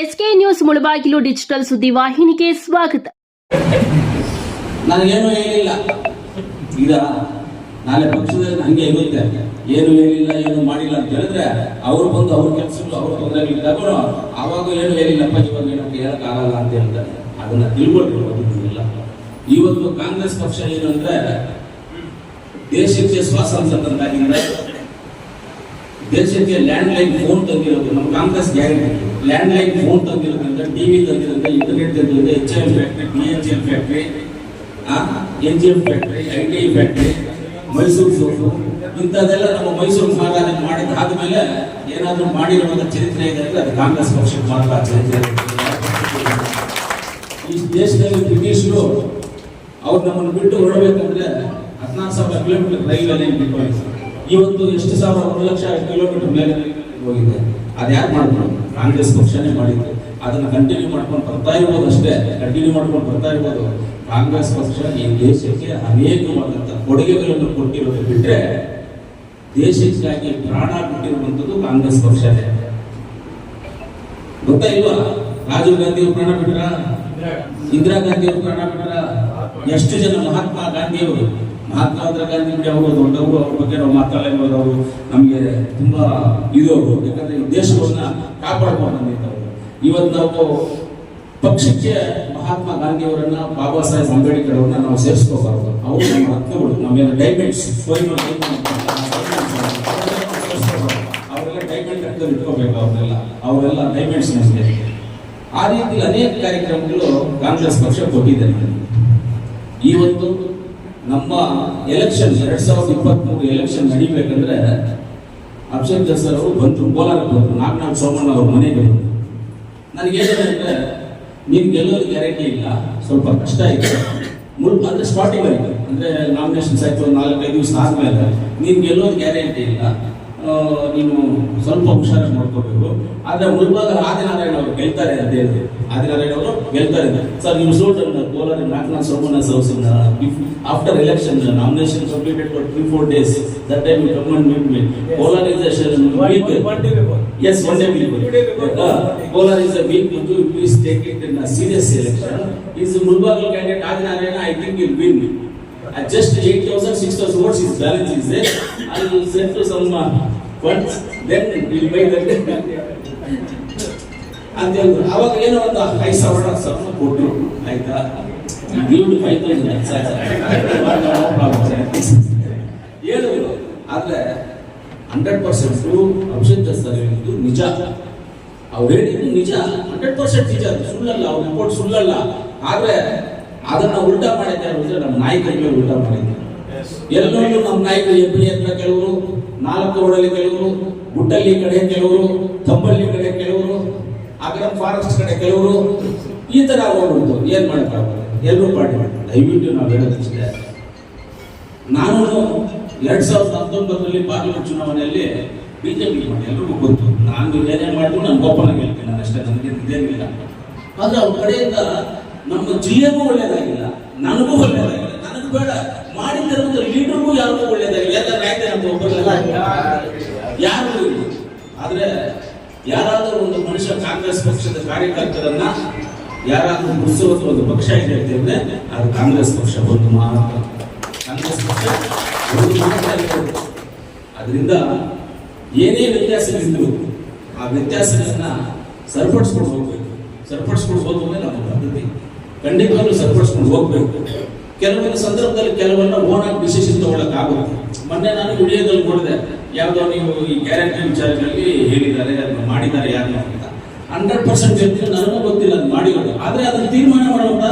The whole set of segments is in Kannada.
ಎಸ್ಕೆ ನ್ಯೂಸ್ ಮುಳಬಾಗಿಲು ಡಿಜಿಟಲ್ ಸುದ್ದಿ ವಾಹಿನಿಗೆ ಸ್ವಾಗತ. ನನಗೇನು ಹೇಳಿಲ್ಲ ಈಗ ನಾಳೆ ಪಕ್ಷದಲ್ಲಿ ಹಂಗೆ ಇರುತ್ತೆ. ಏನು ಹೇಳಿಲ್ಲ ಏನು ಮಾಡಿಲ್ಲ ಅಂತ ಹೇಳಿದ್ರೆ ಅವ್ರು ಬಂದು ಅವ್ರ ಕೆಲಸಗಳು ಅವ್ರ ತೊಂದರೆಗಳಿದ್ದಾಗ ಅವಾಗ ಏನು ಹೇಳಿಲ್ಲಪ್ಪ ಇವಾಗ ಏನಕ್ಕೆ ಹೇಳಕ್ ಆಗಲ್ಲ ಅಂತ ಹೇಳ್ತಾರೆ. ಅದನ್ನ ತಿಳ್ಕೊಂಡಿಲ್ಲ ಇವತ್ತು ಕಾಂಗ್ರೆಸ್ ಪಕ್ಷ ಏನು ಅಂದ್ರೆ ದೇಶಕ್ಕೆ ಸ್ವಾತಂತ್ರ್ಯ ತಂದಾಗಿಂದ, ದೇಶಕ್ಕೆ ಲ್ಯಾಂಡ್ ಲೈನ್ ಫೋನ್ ತಂದಿರೋದು ನಮ್ಮ Congress guarantee. Land line phone ತಂದಿರೋದ್ರಿಂದ TV internet ತಂದಿರೋದ್ರಿಂದ H L factory D H L factory N G F factory I T I factory Mysuru soap ಇಂಥದ್ದೆಲ್ಲ ನಮ್ಮ ಮೈಸೂರು ಮಹಾರಾಜ ಮಾಡಿದಾದ್ಮೇಲೆ ಏನಾದರೂ ಮಾಡಿರುವಂಥ ಚರಿತ್ರೆ ಇದೆ ಅಂದರೆ ಅದು ಕಾಂಗ್ರೆಸ್ ಪಕ್ಷಕ್ಕೆ ಮಾತ್ರ ಚರಿತ್ರೆ. ಈ ದೇಶದಲ್ಲಿ ಬ್ರಿಟಿಷರು ಅವ್ರು ನಮ್ಮನ್ನು ಬಿಟ್ಟು ಹೊರಡಬೇಕಂದ್ರೆ ಹದಿನಾರು ಸಾವಿರ ಕಿಲೋಮೀಟರ್ ರೈಲಲ್ಲಿ ಇವತ್ತು ಎಷ್ಟು ಸಾವಿರ, ಒಂದು ಲಕ್ಷ ಕಿಲೋಮೀಟರ್ ಮೇಲೆ ಹೋಗಿದೆ. ಅದು ಯಾರು ಮಾಡಿದ್ರು ಕಾಂಗ್ರೆಸ್ ಪಕ್ಷನೇ ಮಾಡಿದ್ದು ಅದನ್ನ ಕಂಟಿನ್ಯೂ ಮಾಡ್ಕೊಂಡು ಬರ್ತಾ ಇರ್ಬೋದು ಅಷ್ಟೇ. ಕಂಟಿನ್ಯೂ ಮಾಡ್ಕೊಂಡು ಬರ್ತಾ ಇರ್ಬೋದು. ಕಾಂಗ್ರೆಸ್ ಪಕ್ಷ ಈ ದೇಶಕ್ಕೆ ಅನೇಕವಾದಂಥ ಕೊಡುಗೆಗಳನ್ನು ಕೊಟ್ಟಿರೋದು ಬಿಟ್ರೆ ದೇಶಕ್ಕಾಗಿ ಪ್ರಾಣ ಬಿಟ್ಟಿರುವಂಥದ್ದು ಕಾಂಗ್ರೆಸ್ ಪಕ್ಷನೇ. ಗೊತ್ತಾ ಇಲ್ವಾ? ರಾಜೀವ್ ಗಾಂಧಿ ಅವರು ಪ್ರಾಣ ಬಿಟ್ರ? ಇಂದಿರಾ ಗಾಂಧಿ ಅವರು ಪ್ರಾಣ ಬಿಟ್ರ? ಎಷ್ಟು ಜನ ಮಹಾತ್ಮ ಗಾಂಧಿ ಅವರು? ಮಹಾತ್ಮ ಗಾಂಧೀಜಿ ಅವರು, ದೊಡ್ಡವರು, ಅವ್ರ ಬಗ್ಗೆ ನಾವು ಮಾತಾಡಲೇಬೋದು ಅವರು? ನಮಗೆ ತುಂಬ ಇದು ಅವರು. ಯಾಕಂದ್ರೆ ಈ ದೇಶವನ್ನ ಕಾಪಾಡ್ಕೊಂಡು ಬಂದಿದ್ದವರು. ಇವತ್ತು ನಾವು ಪಕ್ಷಕ್ಕೆ ಮಹಾತ್ಮ ಗಾಂಧಿ ಅವರನ್ನ ಬಾಬಾ ಸಾಹೇಬ್ ಅಂಬೇಡ್ಕರ್ ಅವ್ರನ್ನ ನಾವು ಸೇರಿಸ್ಕೋಬಾರ್ದು. ಅವರು ನಮ್ಮ ರತ್ನಗಳು ನಮ್ಮೇಲೆ ಡೈಮಂಡ್ಸ್ ಅವರೆಲ್ಲ ಡೈಮಂಡ್ ಇಟ್ಕೋಬೇಕು ಅವರೆಲ್ಲ ಅವರೆಲ್ಲ ಡೈಮಂಡ್ಸ್ ನಮಗೆ ಆ ರೀತಿ ಅನೇಕ ಕಾರ್ಯಕ್ರಮಗಳು ಕಾಂಗ್ರೆಸ್ ಪಕ್ಷ ಕೊಟ್ಟಿದೆ ಇವತ್ತು ನಮ್ಮ ಎಲೆಕ್ಷನ್ ಎರಡ್ ಸಾವಿರದ ಇಪ್ಪತ್ಮೂರು ಎಲೆಕ್ಷನ್ ನಡಿಬೇಕಂದ್ರೆ ಅಭಿಷೇಕ್ ದಸರ್ ಅವರು ಬಂದರು ಕೋಲಾರಕ್ಕೆ ಬಂದರು. ನಾಗನಾಥ್ ಸೋಮಣ್ಣ ಅವ್ರ ಮನೆಗೆ ಬಂದರು. ನನಗೆ ಏನಿದೆ ಅಂದ್ರೆ ನೀನು ಗೆಲ್ಲೋದು ಗ್ಯಾರಂಟಿ ಇಲ್ಲ. ಸ್ವಲ್ಪ ಕಷ್ಟ ಇದೆ. ಮುಳ್ ಅಂದ್ರೆ ಸ್ಪಾಟಿಂಗ್ ಆಯ್ತು ಅಂದ್ರೆ ನಾಮಿನೇಷನ್ಸ್ ಆಯ್ತು ನಾಲ್ಕೈದು ದಿವಸ ಆದ್ಮೇಲೆ ನೀನು ಗೆಲ್ಲೋದು ಗ್ಯಾರಂಟಿ ಇಲ್ಲ. ನೀನು ಸ್ವಲ್ಪ ಹುಷಾರಾಗಿ ನೋಡ್ಕೋಬೇಕು. ಆದ್ರೆ ಮುಳುಗುವಾಗ ಆದಿನಾರಾಯಣ ಅವರು ಗೆಲ್ತಾರೆ ಅಂತ ಹೇಳಿದೆ. ಆದಿನಾರಾಯಣ ಅವರು ಗೆಲ್ತಾರೆ ಸರ್ ನೀವು ಸೋಟ್ ಕೋಲಾರ ನಾಟ್ನ ಸೋಮನ sauce after election nomination completed for three four days that time you come and meet me yes is day Kolar will. Uh, Kolar please take it in serious election it in candidate Adinarayana I think Mulbagal candidate thousand At just 8,000, 6,000 votes, his balance is there. I will send to some uh, funds, then we'll buy that. ಅಂತ ಹೇಳಿದ್ರು ಅವಾಗ ಏನೋ ಒಂದು ಐದು ಸಾವಿರ ಸಾವಿರ ಕೊಟ್ಟರು ಆಯ್ತಾ? ನೀವು ಫೈವ್ ತೌಸಂಡ್ ಹೇಳಿದ್ರು ಆದ್ರೆ ಹಂಡ್ರೆಡ್ ಪರ್ಸೆಂಟ್ ಅಭಿಷೇಕ್ ಸರ್ ಹೇಳಿದ್ದು ನಿಜ. ಅವ್ರು ಹೇಳಿದ್ದು ನಿಜ. ಹಂಡ್ರೆಡ್ ಪರ್ಸೆಂಟ್ ನಿಜ. ಸುಳ್ಳಲ್ಲ. ಅವ್ರ ರಿಪೋರ್ಟ್ ಸುಳ್ಳಲ್ಲ. ಆದ್ರೆ ಅದನ್ನ ಉಲ್ಟಾ ಮಾಡಿದ್ದಾರೆ ಅಂದ್ರೆ ನಮ್ಮ ನಾಯಕರ ಮೇಲೆ ಉಲ್ಟಾ ಮಾಡಿದ್ದಾರೆ. ಎಲ್ಲರೂ ನಮ್ಮ ನಾಯಕರು ಎಬ್ಬಿ ಹತ್ರ ಕೆಲವರು ನಾಲ್ಕು ರೋಡಲ್ಲಿ ಕೆಲವರು ಗುಡ್ಡಲ್ಲಿ ಕಡೆ ಕೆಲವರು ತಂಬಳ್ಳಿ ಕಡೆ ಕೆಲವರು ಅಗ್ರ ಫಾರೆಸ್ಟ್ ಕಡೆ ಕೆಲವರು ಈ ತರ ಹೋಗ್ಬಿಡ್ತು ಏನ್ ಮಾಡ್ತಾರೆ ಎಲ್ಲರೂ ಪಾರ್ಟಿ ಮಾಡ್ತಾರೆ. ದಯವಿಟ್ಟು ನಾವು ಹೇಳೋದಷ್ಟೇ ನಾನು ಎರಡ್ ಸಾವಿರದ ಹತ್ತೊಂಬತ್ತರಲ್ಲಿ ಪಾರ್ಲಿಮೆಂಟ್ ಚುನಾವಣೆಯಲ್ಲಿ ಬಿಜೆಪಿ ಮಾಡಿ ಎಲ್ರಿಗೂ ಗೊತ್ತು. ನಾನು ಏನೇನು ಮಾಡಿದ್ರು ನಾನು ಗೋಪನ ಕೇಳ್ತೀನಿ ನಾನು ಅಷ್ಟೇ. ನನಗೆ ಇದೇನಿಲ್ಲ. ಆದ್ರೆ ಅವ್ರ ಕಡೆಯಿಂದ ನಮ್ಮ ಜಿಲ್ಲೆಗೂ ಒಳ್ಳೇದಾಗಿಲ್ಲ, ನನಗೂ ಒಳ್ಳೇದಾಗಿಲ್ಲ, ನನಗೂ ಬೇಡ. ಮಾಡಿದ್ದಂತ ಲೀಡರ್ಗೂ ಯಾರಿಗೂ ಒಳ್ಳೇದಾಗಿಲ್ಲ. ಎಲ್ಲ ಆಯ್ತು ನಮ್ಮ ಒಬ್ಬರಲ್ಲ. ಯಾರು ಇಲ್ಲ. ಆದ್ರೆ ಯಾರಾದರೂ ಒಂದು ಮನುಷ್ಯ ಕಾಂಗ್ರೆಸ್ ಪಕ್ಷದ ಕಾರ್ಯಕರ್ತರನ್ನ ಯಾರಾದರೂ ಗುರುಸುವಂತ ಒಂದು ಪಕ್ಷ ಇದೆ ಅಂತ ಹೇಳಿದ್ರೆ, ಅದು ಕಾಂಗ್ರೆಸ್ ಪಕ್ಷ ಒಂದು ಮಾತ್ರ. ಕಾಂಗ್ರೆಸ್ ಪಕ್ಷ ಅದರಿಂದ ಏನೇ ವ್ಯತ್ಯಾಸಗಳಿದ್ರು ಆ ವ್ಯತ್ಯಾಸಗಳನ್ನ ಸರಿಪಡಿಸ್ಕೊಂಡು ಹೋಗ್ಬೇಕು ಸರಿಪಡಿಸ್ಕೊಂಡು ಹೋದ್ಮೇಲೆ ನಮ್ಮ ಪದ್ಧತಿ. ಖಂಡಿತವಾಗ್ಲೂ ಸರಿಪಡಿಸ್ಕೊಂಡು ಹೋಗ್ಬೇಕು ಕೆಲವೊಂದು ಸಂದರ್ಭದಲ್ಲಿ ಕೆಲವನ್ನ ಓನಾಗಿ ಡಿಸಿಷನ್ ತಗೊಳಕ್ ಆಗುತ್ತೆ. ಮೊನ್ನೆ ನಾನು ವಿಡಿಯೋದಲ್ಲಿ ನೋಡಿದೆ, ಯಾವ್ದೋ ನೀವು ಈ ಗ್ಯಾರಂಟಿ ವಿಚಾರಗಳಲ್ಲಿ ಹೇಳಿದ್ದಾರೆ ಅದನ್ನ ಮಾಡಿದ್ದಾರೆ ಯಾರು ಅಂತ. ಹಂಡ್ರೆಡ್ ಪರ್ಸೆಂಟ್ ಹೇಳ್ತೀನಿ, ನನಗೂ ಗೊತ್ತಿಲ್ಲ ಅದು ಮಾಡಿರೋದು ಆದ್ರೆ ಅದನ್ನ ತೀರ್ಮಾನ ಮಾಡುವಂತ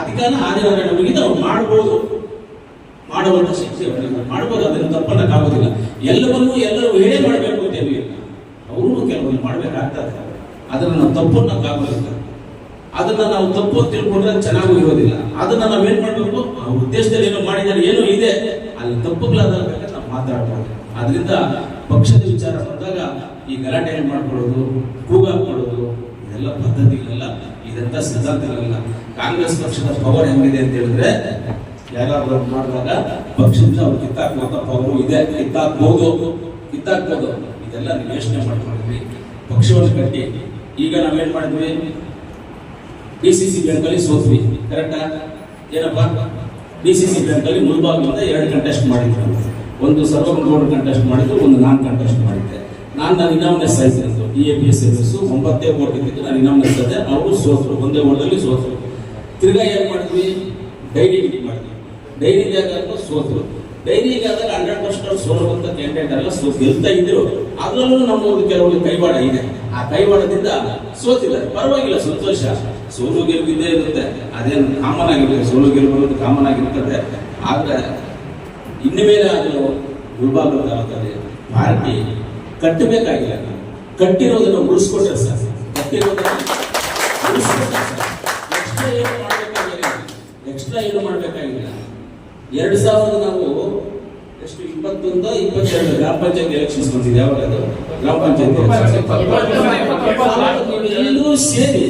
ಅಧಿಕಾರ ಆದಿನಾರಾಯಣವರಿಗೆ ಅವ್ರು ಮಾಡ್ಬೋದು. ಮಾಡುವಂತ ಶಕ್ತಿ ಅವರಿಗೆ ಮಾಡ್ಬೋದು, ಅದನ್ನು ತಪ್ಪನ್ನಕ್ಕಾಗೋದಿಲ್ಲ ಎಲ್ಲವನ್ನೂ ಎಲ್ಲರೂ ಹೇಳೇ ಮಾಡಬೇಕು ಅಂತ ಅವರು ಕೆಲವೊಂದು ಮಾಡಬೇಕಾಗ್ತದೆ. ಅದನ್ನ ನಾವು ತಪ್ಪನ್ನಕ್ಕಾಗೋದಿಲ್ಲ ಅದನ್ನ ನಾವು ತಪ್ಪು ತಿಳ್ಕೊಂಡ್ರೆ ಚೆನ್ನಾಗೂ ಇರೋದಿಲ್ಲ. ಅದನ್ನ ನಾವೇನ್ ಮಾಡ್ಬೇಕು? ಆ ಉದ್ದೇಶದಲ್ಲಿ ಏನೋ ಮಾಡಿದ್ದಾರೆ, ಏನು ಇದೆ, ಅಲ್ಲಿ ತಪ್ಪುಗಳಾದಾಗ ನಾವು ಮಾತಾಡ್ಬೋದು. ಅದರಿಂದ ಪಕ್ಷದ ವಿಚಾರ ಬಂದಾಗ ಈ ಗಲಾಟೆ ಮಾಡ್ಕೊಳ್ಳೋದು? ಕೂಗಾಕೊಳ್ಳೋದು ಇದೆಲ್ಲ ಪದ್ಧತಿಗಳೆಲ್ಲ, ಇದೆಂತ ಸಿದ್ಧಾಂತಗಳಲ್ಲ. ಕಾಂಗ್ರೆಸ್ ಪಕ್ಷದ ಪವರ್ ಹೆಂಗಿದೆ ಅಂತ ಹೇಳಿದ್ರೆ, ಯಾರಾದ್ರೂ ಮಾಡಿದಾಗ ಪಕ್ಷದಿಂದ ಅವ್ರು ಕಿತ್ತಾಕುವಂತ ಪವರ್ ಇದೆ, ಕಿತ್ತಾಕ್ಬೋದು. ಕಿತ್ತಾಕ್ಬೋದು. ಇದೆಲ್ಲ ನೀವು ಯೋಚನೆ ಮಾಡ್ಕೊಂಡಿದ್ವಿ ಪಕ್ಷವನ್ನು ಕಟ್ಟಿ, ಈಗ ನಾವೇನ್ ಮಾಡಿದ್ವಿ? ಡಿ ಸಿ ಸಿ ಬ್ಯಾಂಕಲ್ಲಿ ಸೋತ್ವಿ. ಕರೆಕ್ಟಾ ಏನಪ್ಪ? ಡಿ ಸಿ ಸಿ ಬ್ಯಾಂಕಲ್ಲಿ ಮುಲ್ಬಾಗ್ಲಿಂದ ಎರಡು ಕಂಟೆಸ್ಟ್ ಮಾಡಿದ್ರು. ಒಂದು ಒಂದು ಗೋಲ್ಡ್ ಕಂಟೆಸ್ಟ್ ಮಾಡಿದ್ರು, ಒಂದು ನಾನ್ ಕಂಟೆಸ್ಟ್ ಮಾಡಿದ್ದೆ. ನಾನು ನಾನು ಇನಾಮ್ನೆಸ್ ಆಯ್ತು ಅಂತ ಎ ಪಿ ಎಸ್ ಎಸ್ ಒಂಬತ್ತೇ ಓಟ್ ನಾನು ಇನಾಮ್ನೆಸ್ ಆದೆ ಅವರು ಸೋತರು. ಒಂದೇ ಓಟಲ್ಲಿ ಸೋತರು. ತಿರ್ಗಾ ಏನ್ ಮಾಡಿದ್ವಿ? ಡೈರಿ ಮಾಡಿದ್ವಿ. ಡೈರಿ ಆದಾಗ ಸೋತರು. ಡೈರಿಗೆ ಆದಾಗ ಹಂಡ್ರೆಡ್ ಪರ್ಸೆಂಟ್ ಸೋಲುವಂತ ಕ್ಯಾಂಡಿಡೇಟ್ ಎಲ್ಲ ಸೋತ್ ಗೆಲ್ತಾ ಇದ್ರು. ಅದ್ರಲ್ಲೂ ನಮ್ಮ ಕೆಲವೊಂದು ಕೈವಾಡ ಇದೆ. ಆ ಕೈವಾಡದಿಂದ ಸೋತಿದ್ದಾರೆ. ಪರವಾಗಿಲ್ಲ, ಸಂತೋಷ. ಸೋಲು ಗೆಲುವು ಇದ್ದೇ ಇರುತ್ತೆ. ಅದೇನು ಕಾಮನ್ ಆಗಿರುತ್ತೆ. ಸೋಲು ಗೆಲುವು ಅನ್ನೋದು ಕಾಮನ್ ಆಗಿರ್ತದೆ. ಆದ್ರೆ ಇನ್ನು ಮೇಲೆ ಅದು ತಾಲೂಕಲ್ಲಿ ಪಾರ್ಟಿ ಕಟ್ಟಬೇಕಾಗಿಲ್ಲ. ಕಟ್ಟಿರೋದನ್ನು ಉಳಿಸ್ಕೊಟ್ರೆ ಸರ್ ಕಟ್ಟಿರೋದನ್ನ ಉಳಿಸ್ಕೊಟ್ರೆ ಸರ್ ಎಕ್ಸ್ಟ್ರಾ ಏನು ಮಾಡಬೇಕಾಗಿಲ್ಲ. ಎಕ್ಸ್ಟ್ರಾ ಏನು ಮಾಡಬೇಕಾಗಿಲ್ಲ. ಎರಡು ಸಾವಿರದ ನಾವು ಎಷ್ಟು? ಇಪ್ಪತ್ತೊಂದು ಇಪ್ಪತ್ತೆರಡು ಗ್ರಾಮ ಪಂಚಾಯತ್ ಎಲೆಕ್ಷನ್ಸ್ ಬಂದಿದೆ. ಯಾವಾಗ ಅದು? ಗ್ರಾಮ ಪಂಚಾಯತ್. ಎಲ್ಲರೂ ಸೇರಿ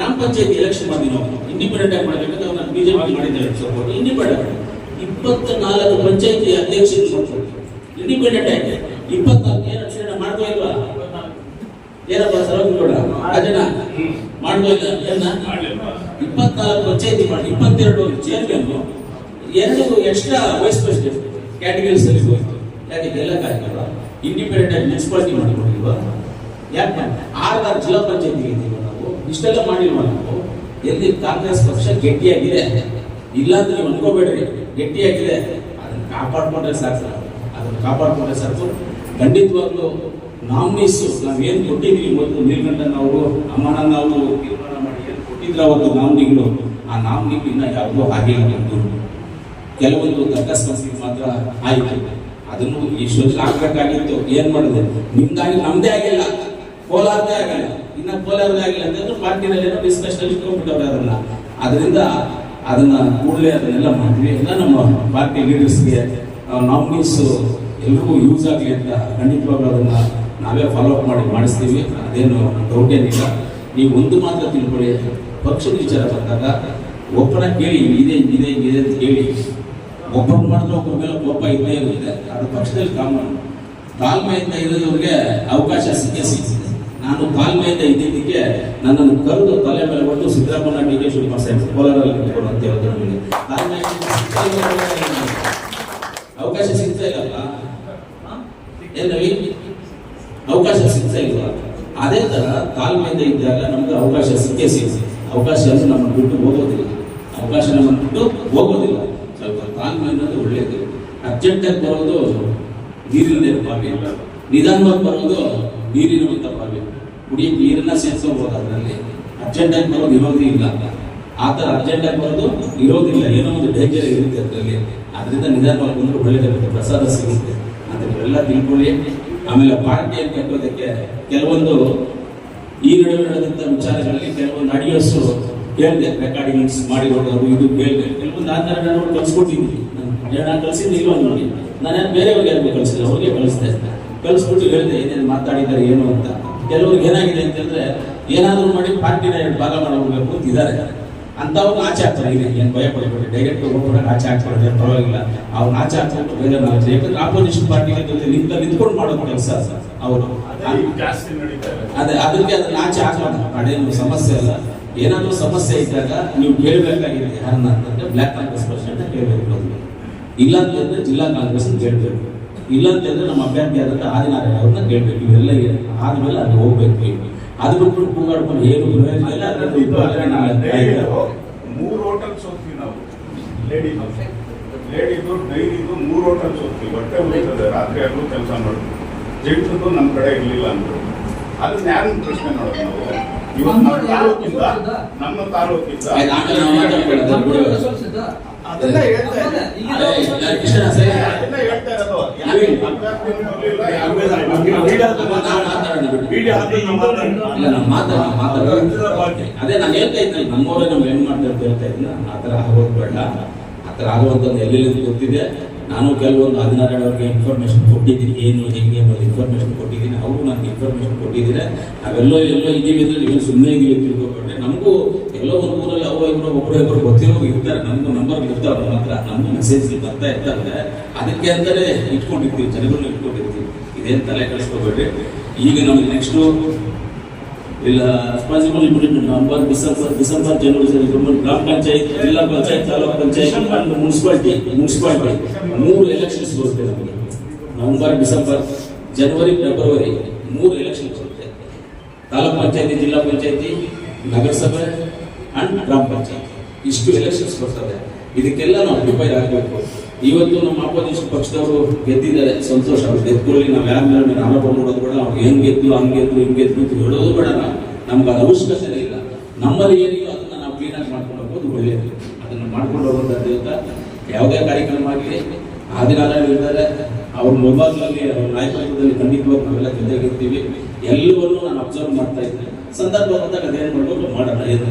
ಗ್ರಾಮ ಪಂಚಾಯತಿ ಎಲೆಕ್ಷನ್ ಮಾಡಿ ನಾವು ಇಂಡಿಪೆಂಡೆಂಟ್ ಆಗಿ ಮಾಡಬೇಕಂದ್ರೆ ಅವ್ರನ್ನ ನಾನು ಬಿಜೆಪಿ ಮಾಡಿದ್ದೇವೆ ಸಪೋರ್ಟ್ ಇಂಡಿಪೆಂಡೆಂಟ್ ಇಪ್ಪತ್ನಾಲ್ಕು ಪಂಚಾಯತಿ ಅಧ್ಯಕ್ಷರು ಇಂಡಿಪೆಂಡೆಂಟ್ ಆಗಿ ಇಪ್ಪತ್ನಾಲ್ಕು ಏನು ಅಕ್ಷರ ಮಾಡ್ಕೋ ಇಲ್ವಾ? ಏನಪ್ಪ ಸರ್ವಗೌಡ ರಾಜನ ಮಾಡ್ಕೋ ಇಲ್ಲ ಏನ ಇಪ್ಪತ್ನಾಲ್ಕು ಪಂಚಾಯತಿ ಮಾಡಿ, ಇಪ್ಪತ್ತೆರಡು ಚೇರ್ಮನ್ ಎರಡು ಎಕ್ಸ್ಟ್ರಾ ವೈಸ್ ಪ್ರೆಸಿಡೆಂಟ್ ಕ್ಯಾಟಗರಿ ಅಲ್ಲಿ ಹೋಯ್ತು. ಯಾಕೆ ಗೆಲ್ಲಕ್ಕಾಗಲ್ಲ ಇಂಡಿಪೆಂಡೆಂಟ್ ಆಗಿ ಮುನ್ಸಿಪಾಲಿಟಿ ಮಾಡಿಕೊಂಡಿಲ್ವಾ? ಯಾಕೆ? ಆರು ಜಿಲ್ಲಾ ಪಂಚಾಯತಿ ಇದ್ದೀವಿ ನಾವು ಇಷ್ಟೆಲ್ಲ ಮಾಡಿಲ್ವ ನಾವು ಎಲ್ಲಿ ಕಾಂಗ್ರೆಸ್ ಪಕ್ಷ ಗಟ್ಟಿಯಾಗಿದೆ? ಇಲ್ಲ ಅಂತ ನೀವು ಅನ್ಕೋಬೇಡ್ರಿ. ಗಟ್ಟಿಯಾಗಿದೆ. ಅದನ್ನ ಕಾಪಾಡ್ಕೊಂಡ್ರೆ ಸಾಕು ಅದನ್ನು ಕಾಪಾಡ್ಕೊಂಡ್ರೆ ಸಾಕು. ಖಂಡಿತವಾಗ್ಲೂ ನಾವು ನಾವೇನು ಕೊಟ್ಟಿದ್ವಿ ಮೊದಲು ನೀಲ್ಕಂಠನ್ ಅವರು ಅಮ್ಮನನ್ನ ಅವರು, ತೀರ್ಮಾನ ಮಾಡಿ ಏನು ಕೊಟ್ಟಿದ್ರ ಅವತ್ತು ನಾಮಿನಿಗಳು? ಆ ನಾಮಿನಿಗಳು ಇನ್ನ ಯಾವುದೋ ಹಾಗೆ ಆಗಿತ್ತು ಕೆಲವೊಂದು ತಕ್ಕಸ್ತಿಗೆ ಮಾತ್ರ ಆಯ್ತು. ಅದನ್ನು ಇಷ್ಟೊತ್ತಿಗೆ ಆಗ್ಬೇಕಾಗಿತ್ತು. ಏನ್ ಮಾಡಿದೆ? ನಿಮ್ದಾಗಿ ನಮ್ದೇ ಆಗಿಲ್ಲ. ಕೋಲಾರದೇ ಆಗಲ್ಲ. ಇನ್ನ ಕೋಲಾರದೇ ಆಗಿಲ್ಲ ಅಂತಂದ್ರೆ ಪಾರ್ಟಿನಲ್ಲಿ ಡಿಸ್ಕಷನ್ ಇಟ್ಕೊಂಡ್ಬಿಟ್ಟವ್ರೆ ಅದನ್ನ ಅದರಿಂದ ಅದನ್ನ ಕೂಡಲೇ ಅದನ್ನೆಲ್ಲ ಮಾಡಿದ್ವಿ ಎಲ್ಲ ನಮ್ಮ ಪಾರ್ಟಿ ಲೀಡರ್ಸ್ಗೆ ನಾಮಿನೀಸ್ ಎಲ್ರಿಗೂ ಯೂಸ್ ಆಗಲಿ ಅಂತ ಖಂಡಿತವಾಗ್ಲೂ ಅದನ್ನ ನಾವೇ ಫಾಲೋ ಅಪ್ ಮಾಡಿ ಮಾಡಿಸ್ತೀವಿ. ಅದೇನು ಡೌಟ್ ಏನಿಲ್ಲ. ನೀವು ಒಂದು ಮಾತ್ರ ತಿಳ್ಕೊಳ್ಳಿ. ಪಕ್ಷದ ವಿಚಾರ ಬಂದಾಗ ಒಬ್ಬರ ಕೇಳಿ ಇದೆ ಇದೆ ಇದೆ ಅಂತ ಕೇಳಿ, ಒಬ್ಬರು ಮಾಡಿದ್ರೆ ಒಬ್ಬರ ಮೇಲೆ ಕೋಪ ಇದ್ದೇ ಇರುತ್ತೆ. ಅದು ಪಕ್ಷದಲ್ಲಿ ಕಾಮನ್. ತಾಳ್ಮೆಯಿಂದ ಇರೋದವ್ರಿಗೆ ಅವಕಾಶ ಸಿಕ್ಕೇ ಸಿಗ್ತದೆ ನಾನು ತಾಳ್ಮೆಯಿಂದ ಇದ್ದಿದ್ದಕ್ಕೆ ನನ್ನನ್ನು ಕರೆದು ತಲೆ ಮೇಲೆ ಕೊಟ್ಟು ಸಿದ್ದರಾಮಯ್ಯ ಡಿ ಕೆ ಶಿವಕುಮಾರ್ ಸಾಹೇಬ್ ಕೋಲಾರಲ್ಲಿ ನಿಂತ್ಕೊಂಡು ಅಂತ ಹೇಳಿದ್ರು ನನಗೆ ಅವಕಾಶ ಸಿಗ್ತಾ ಇಲ್ಲಲ್ಲ ಏನು ಅವಕಾಶ ಸಿಗ್ತಾ ಇಲ್ಲ ಅದೇ ತರ ತಾಳ್ಮೆಯಿಂದ ಇದ್ದಾಗ ನಮ್ಗೆ ಅವಕಾಶ ಸಿಕ್ಕೇ ಸಿಗುತ್ತೆ ಅವಕಾಶ ಅಂದ್ರೆ ನಮ್ಮನ್ನು ಬಿಟ್ಟು ಹೋಗೋದಿಲ್ಲ. ಅವಕಾಶ ನಮ್ಮನ್ನು ಬಿಟ್ಟು ಹೋಗೋದಿಲ್ಲ. ಸ್ವಲ್ಪ ತಾಳ್ಮೆ ಅನ್ನೋದು ಒಳ್ಳೇದು. ಅರ್ಜೆಂಟ್ ಆಗಿ ಬರೋದು ನೀರಿನ ಬಾವಿ ನಿಧಾನವಾಗಿ ಬರೋದು ನೀರಿನ ಬಾವಿ ಕುಡಿಯಕ್ಕೆ ನೀರನ್ನ ಸೇರಿಸಬಹುದು ಅದರಲ್ಲಿ. ಅರ್ಜೆಂಟ್ ಆಗಿ ಬರೋದು ಇರೋದೇ ಇಲ್ಲ. ಆ ಥರ ಅರ್ಜೆಂಟ್ ಆಗಿ ಬರೋದು ಇರೋದಿಲ್ಲ ಏನೋ ಒಂದು ಡೇಂಜರ್ ಇರುತ್ತೆ ಅದರಲ್ಲಿ. ಅದರಿಂದ ನಿಧಾನವಾಗಿ ಬಂದ್ರೆ ಒಳ್ಳೇದಾಗುತ್ತೆ ಪ್ರಸಾದ ಸಿಗುತ್ತೆ. ಅಂತ ನೀವೆಲ್ಲ ತಿಳ್ಕೊಳ್ಳಿ. ಆಮೇಲೆ ಪಾರ್ಟಿಯನ್ನು ಕಟ್ಟೋದಕ್ಕೆ ಕೆಲವೊಂದು ಈ ನಡುವೆ ನಡೆದಂತ ವಿಚಾರಗಳಲ್ಲಿ ಕೆಲವೊಂದು ಆಡಿಯೋಸ್ ಕೇಳಿದೆ ರೆಕಾರ್ಡಿಂಗ್ಸ್ ಮಾಡಿರೋದು ಇದು ಕೇಳಿದೆ ಕೆಲವೊಂದು ಆಧಾರ ನಾನು ಕಲಿಸ್ಕೊಟ್ಟಿದ್ದೀನಿ. ನಾನು ಕಳ್ಸಿದ್ದು ಇಲ್ಲ ನೋಡಿ ನಾನು ಬೇರೆಯವ್ರಿಗೆ ಯಾರಿಗೂ ಕಳಿಸಿಲ್ಲ ಅವ್ರಿಗೆ ಇದ್ದೆ. ಕಳಿಸ್ಬಿಟ್ಟು ಹೇಳಿದೆ ಏನೇನು ಮಾತಾಡಿದ್ದಾರೆ, ಏನು ಅಂತ. ಕೆಲವ್ರಿಗೆ ಏನಾಗಿದೆ ಅಂತಂದ್ರೆ ಏನಾದರೂ ಮಾಡಿ ಪಾರ್ಟಿನ ಎರಡು ಭಾಗ ಮಾಡಬೇಕು ಅಂತ ಇದ್ದಾರೆ ಅಂತವ್ರು ಆಚೆ ಹಾಕ್ತಾರೆ. ಈಗ ಏನು ಭಯ ಪಡಬೇಡಿ. ಡೈರೆಕ್ಟ್ ಹೋಗ್ಬಿಟ್ಟು ಆಚೆ ಹಾಕ್ತಾರೆ ಏನ್ ಪರವಾಗಿಲ್ಲ. ಅವ್ರು ಆಚೆ ಆಗ್ತಾರೆ ಬೇರೆ ನಾಲ್ಕು ಯಾಕಂದ್ರೆ ಆಪೋಸಿಷನ್ ಪಾರ್ಟಿ ಜೊತೆ ನಿಂತ ನಿಂತ್ಕೊಂಡು ಮಾಡೋದು ಕೆಲಸ ಅವರು ಅದೇ ಅದಕ್ಕೆ ಅದನ್ನ ಆಚೆ ಹಾಕೋಣ ಅದೇನು ಸಮಸ್ಯೆ ಅಲ್ಲ. ಏನಾದರೂ ಸಮಸ್ಯೆ ಇದ್ದಾಗ ನೀವು ಕೇಳಬೇಕಾಗಿದೆ ಯಾರನ್ನ ಅಂತಂದ್ರೆ ಬ್ಲಾಕ್ ಕಾಂಗ್ರೆಸ್ ಅಂತ ಕೇಳಬೇಕು. ಅಂತ ಇಲ್ಲ ಅಂತಂದ್ರೆ ಜಿಲ್ಲಾ ಕಾಂಗ್ರೆಸ್ ಕೇಳಬೇಕು ಇಲ್ಲ ಅಂತಂದ್ರೆ ನಮ್ಮ ಅಭ್ಯರ್ಥಿ ಆದಂತ ಆದಿನಾರಾಯಣ ಅವ್ರನ್ನ ಕೇಳಬೇಕು. ಇವೆಲ್ಲ ಆದ್ಮೇಲೆ ಅಲ್ಲಿ ಹೋಗ್ಬೇಕು ಅದು ಬಿಟ್ಬಿಟ್ಟು ಕೂಗಾಡ್ಕೊಂಡು ಏನು ಪ್ರಯೋಜನ ಇಲ್ಲ. ಮೂರು ಹೋಟೆಲ್ ಸೋತ್ವಿ ನಾವು. ಲೇಡಿ ಲೇಡಿದು ಡೈರಿದು ಮೂರು ಹೋಟೆಲ್ ಸೋತ್ವಿ. ಬಟ್ಟೆ ಉಳಿತದೆ ರಾತ್ರಿ ಆಗಲೂ ಕೆಲಸ ಮಾಡೋದು. ಜೆಂಟ್ಸದು ನಮ್ಮ ಕಡೆ ಇರಲಿಲ್ಲ ಅಂದ್ರು. ಅದನ್ನ ಯಾರು ಪ್ರಶ್ನೆ ಮಾಡೋದು ನಾವು? ಇವತ್ತು ನಮ್ಮ ತಾಲೂಕಿಂದ ನಮ್ಮ ತಾಲೂಕಿಂದ. ಅದನ್ನ ಹೇಳ್ತಾ ಅದನ್ನ ಹೇಳ್ತಾ ಇರೋದು. ಅದೇ ನಾನು ಹೇಳ್ತಾ ಇದ್ದೀನಿ ನಮ್ಮವರೇ ನಾವು ಹೆಂಗ್ ಮಾಡ್ತಾರೆ ಅಂತ ಹೇಳ್ತಾ ಇದ್ದೀನಿ ಆ ಥರ ಆಗೋದು ಬೇಡ ಆ ಥರ ಆಗುವಂಥದ್ದು ಎಲ್ಲೆಲ್ಲಿ ಗೊತ್ತಿದೆ? ನಾನು ಕೆಲವೊಂದು ಹದಿನಾರು ಅವ್ರಿಗೆ ಇನ್ಫಾರ್ಮೇಶನ್ ಕೊಟ್ಟಿದ್ದೀನಿ. ಏನು ಹೆಂಗೆ ಅನ್ನೋದು ಇನ್ಫಾರ್ಮೇಶನ್ ಕೊಟ್ಟಿದ್ದೀನಿ. ಅವರು ನನಗೆ ಇನ್ಫಾರ್ಮೇಶನ್ ಕೊಟ್ಟಿದ್ದೀನಿ ನಾವೆಲ್ಲೋ ಎಲ್ಲೋ ಇದ್ದೀವಿ ಅಂದ್ರೆ ನೀವು ಸುಮ್ಮನೆ ಇದೀವಿ ಅಂತ ತಿಳ್ಕೊಬೇಡ್ರಿ ನಮಗೂ ಎಲ್ಲೋ ಒಂದು ಊರಲ್ಲಿ ಅವ ಇಬ್ಬರು ಒಬ್ಬರು ಇಬ್ಬರು ಗೊತ್ತಿರೋರು ಇರ್ತಾರೆ, ನಮಗೂ ನಂಬರ್ ಇರ್ತಾವೆ ನಮ್ಮ ಹತ್ರ ಮೆಸೇಜ್ ಬರ್ತಾ ಇರ್ತಾರೆ ಅದಕ್ಕೆ ಅಂತಲೇ ಇಟ್ಕೊಂಡಿರ್ತೀವಿ ಜನಗಳನ್ನ ಇಟ್ಕೊಂಡಿರ್ತೀವಿ. ಇದೇನು ತಲೆ ಕಳಿಸ್ಕೋಬೇಡ್ರಿ ಈಗ ನಮ್ಗೆ ನೆಕ್ಸ್ಟ್ ಇಲ್ಲ responsible implement November December December ಜನವರಿ ಗ್ರಾಮ ಪಂಚಾಯತ್, ಜಿಲ್ಲಾ panchayat, taluk panchayat and municipality municipality, ಮೂರು ಎಲೆಕ್ಷನ್ಸ್ ಬರುತ್ತೆ ನಮಗೆ. ನವಂಬರ್, ಡಿಸೆಂಬರ್ ಜನವರಿ ಫೆಬ್ರವರಿ ಮೂರು ಎಲೆಕ್ಷನ್ಸ್ ಬರುತ್ತೆ. ತಾಲೂಕು ಪಂಚಾಯತಿ, ಜಿಲ್ಲಾ ಪಂಚಾಯತಿ, ನಗರಸಭೆ ಅಂಡ್ ಗ್ರಾಮ ಪಂಚಾಯತ್. ಇಷ್ಟು ಎಲೆಕ್ಷನ್ಸ್ ಬರ್ತದೆ. ಇದಕ್ಕೆಲ್ಲ ನಾವು ಪ್ರಿಪೇರ್ ಆಗಬೇಕು. ಇವತ್ತು ನಮ್ಮ ಆಪೋಸಿಷನ್ ಪಕ್ಷದವರು ಗೆದ್ದಿದ್ದಾರೆ. ಸಂತೋಷ ಅವ್ರು ಗೆದ್ಕೊಳ್ಳಿ ನಾವು ಯಾರ ಮೇಲೆ ಆರೋಪ ಮಾಡೋದು ಬೇಡ ಅವ್ರು ಹೆಂಗೆ ಗೆದ್ದು ಹಂಗೆ ಗೆದ್ದು ಹಿಂಗೆ ಗೆದ್ದು ಅಂತ ಹೇಳೋದು ಬೇಡ ನಮ್ಗೆ ಅದು ಅವಶ್ಯಕತೆ ಇಲ್ಲ. ನಮ್ಮಲ್ಲಿ ಏನಿಲ್ಲ ಅದನ್ನು ನಾವು ಕ್ಲೀನಾಗಿ ಮಾಡ್ಕೊಂಡು ಹೋಗೋದು ಒಳ್ಳೆಯದು ಅದನ್ನು ಮಾಡ್ಕೊಂಡು ಹೋಗೋದ್ರಿಂದ ಯಾವುದೇ ಕಾರ್ಯಕ್ರಮ ಆಗಲಿ ಆದಿನಾರಾಯಣ ಅವ್ರ ಮೊಬೈಲ್ನಲ್ಲಿ, ಅವ್ರ ನಾಯಕತ್ವದಲ್ಲಿ ಖಂಡಿತವಾಗಿ ನಾವೆಲ್ಲ ಜೊತೆಗಿರ್ತೀವಿ ಎಲ್ಲವನ್ನೂ ನಾನು ಅಬ್ಸರ್ವ್ ಮಾಡ್ತಾ ಇದ್ದೆ ಸಂದರ್ಭ ಬಂದಾಗ ಅದೇನು ಮಾಡಬೇಕು ಮಾಡೋಣ. ಏನು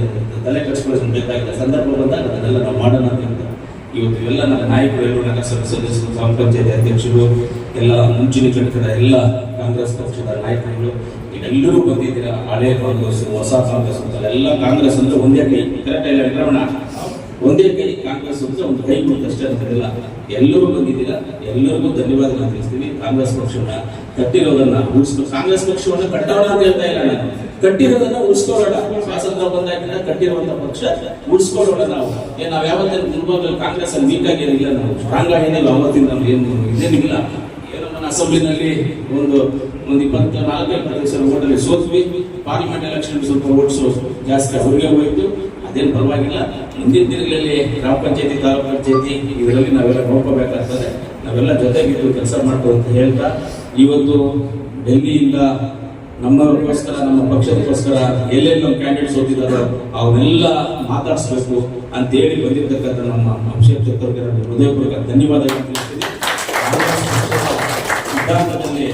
ತಲೆ ಕೆಡಿಸ್ಕೊಳ್ಳೋದು ಬೇಕಾಗಿಲ್ಲ ಸಂದರ್ಭ ಬಂದಾಗ ಅದನ್ನೆಲ್ಲ ನಾವು ಮಾಡೋಣ ಅಂತ ಇವತ್ತು ಎಲ್ಲ ನಮ್ಮ ನಾಯಕರು ಎಲ್ಲರೂ ನಗರಸಭೆ ಸದಸ್ಯರು, ಗ್ರಾಮ ಪಂಚಾಯತಿ ಅಧ್ಯಕ್ಷರು, ಎಲ್ಲ ಮುಂಚಿನ ಘಟಕದ ಎಲ್ಲ ಕಾಂಗ್ರೆಸ್ ಪಕ್ಷದ ನಾಯಕರುಗಳು ಎಲ್ಲರೂ ಬಂದಿದ್ದೀರಾ? ಹಳೆ ಕಾಂಗ್ರೆಸ್, ಹೊಸ ಕಾಂಗ್ರೆಸ್ ಅಂತ. ಎಲ್ಲ ಕಾಂಗ್ರೆಸ್ ಅಂದ್ರೆ ಒಂದೇ ಕೈ. ಕರೆಕ್ಟ್ ಇಲ್ಲ ವೆಂಕಟರಮಣ ಒಂದೇ ಕೈ ಕಾಂಗ್ರೆಸ್ ಅಂದ್ರೆ ಒಂದು ಕೈ ಅಷ್ಟೇ ಅಂತಿಲ್ಲ ಎಲ್ಲರೂ ಬಂದಿದ್ದೀರಾ? ಎಲ್ಲರಿಗೂ ಧನ್ಯವಾದಗಳನ್ನು ತಿಳಿಸ್ತೀವಿ. ಕಾಂಗ್ರೆಸ್ ಪಕ್ಷವನ್ನ ಕಟ್ಟಿರೋದನ್ನ ಉಳಿಸ್ಬೇಕು ಕಾಂಗ್ರೆಸ್ ಪಕ್ಷವನ್ನ ಕಟ್ಟೋಣ ಅಂತ ಹೇಳ್ತಾ ಇಲ್ಲ ನಾನು. ಕಟ್ಟಿರೋದನ್ನ ಉಳಿಸ್ಕೊಳ್ಳೋಣ. ಸ್ವಾತಂತ್ರ್ಯ ಬಂದಾಗಿನ ಕಟ್ಟಿರುವಂತ ಪಕ್ಷ ಉಳಿಸ್ಕೊಳ್ಳೋಣ ನಾವು. ಏನ್ ನಾವ್ ಯಾವತ್ತೇ ದುರ್ಭಾಗ್ಯ ಕಾಂಗ್ರೆಸ್ ಅಲ್ಲಿ ವೀಕ್ ಆಗಿರಲಿಲ್ಲ ನಾವು. ಸ್ಟ್ರಾಂಗ್ ಏನಿಲ್ಲ ಅವತ್ತಿಂದ ಏನು ಇದೇನಿಲ್ಲ ಏನಮ್ಮನ ಅಸೆಂಬ್ಲಿನಲ್ಲಿ ಒಂದು ಒಂದು ಇಪ್ಪತ್ತ ನಾಲ್ಕು ಇಪ್ಪತ್ತೈದು ಸಾವಿರ ಓಟಲ್ಲಿ ಸೋತ್ವಿ. ಪಾರ್ಲಿಮೆಂಟ್ ಎಲೆಕ್ಷನ್ ಸ್ವಲ್ಪ ಓಟ್ಸ್ ಜಾಸ್ತಿ ಅವ್ರಿಗೆ ಹೋಯಿತು. ಅದೇನು ಪರವಾಗಿಲ್ಲ. ಮುಂದಿನ ದಿನಗಳಲ್ಲಿ ಗ್ರಾಮ ಪಂಚಾಯತಿ, ತಾಲೂಕು ಪಂಚಾಯತಿ, ಇದರಲ್ಲಿ ನಾವೆಲ್ಲ ನೋಡ್ಕೋಬೇಕಾಗ್ತದೆ. ನಾವೆಲ್ಲ ಜೊತೆಗಿದ್ದು ಕೆಲಸ ಮಾಡ್ಕೋ ಅಂತ ಹೇಳ್ತಾ, ಇವತ್ತು ಡೆಲ್ಲಿಯಿಂದ ನಮ್ಮವರಿಗೋಸ್ಕರ, ನಮ್ಮ ಪಕ್ಷದಕ್ಕೋಸ್ಕರ ಎಲ್ಲೆಲ್ಲಿ ನಮ್ಮ ಕ್ಯಾಂಡಿಡೇಟ್ಸ್ ಓದಿದಾರೋ ಅವನ್ನೆಲ್ಲ ಮಾತಾಡಿಸ್ಬೇಕು ಅಂತ ಹೇಳಿ ಬಂದಿರ್ತಕ್ಕಂಥ ನಮ್ಮ ಅಭಿಷೇಕ್ ನಾನು ಹೃದಯಪೂರ್ವಕ ಧನ್ಯವಾದಗಳು ತಿಳಿಸ್ತೀನಿ. ಸಿದ್ಧಾಂತದಲ್ಲಿ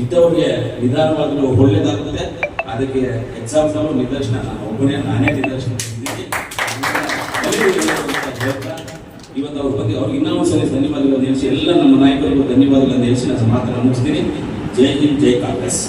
ಇದ್ದವ್ರಿಗೆ ನಿಧಾನವಾಗಲು ಒಳ್ಳೇದಾಗುತ್ತೆ ಅದಕ್ಕೆ ಎಕ್ಸಾಂಪಲ್ ನಿದರ್ಶನ, ನಾನು ಒಬ್ಬನೇ, ನಾನೇ ನಿದರ್ಶನ ಇವತ್ತು ಅವ್ರ ಬಗ್ಗೆ ಅವ್ರಿಗೆ ಇನ್ನೊಂದು ಒಂದ್ಸಲ ಧನ್ಯವಾದಗಳನ್ನು ಎಲ್ಲ ನಮ್ಮ ನಾಯಕರಿಗೂ ಧನ್ಯವಾದಗಳನ್ನು ತಿಳಿಸಿ ನಾನು ಮಾತ್ರ ಮುಗಿಸ್ತೀನಿ ಜೈ ಹಿಂದ್, ಜೈ ಕಾಂಗ್ರೆಸ್.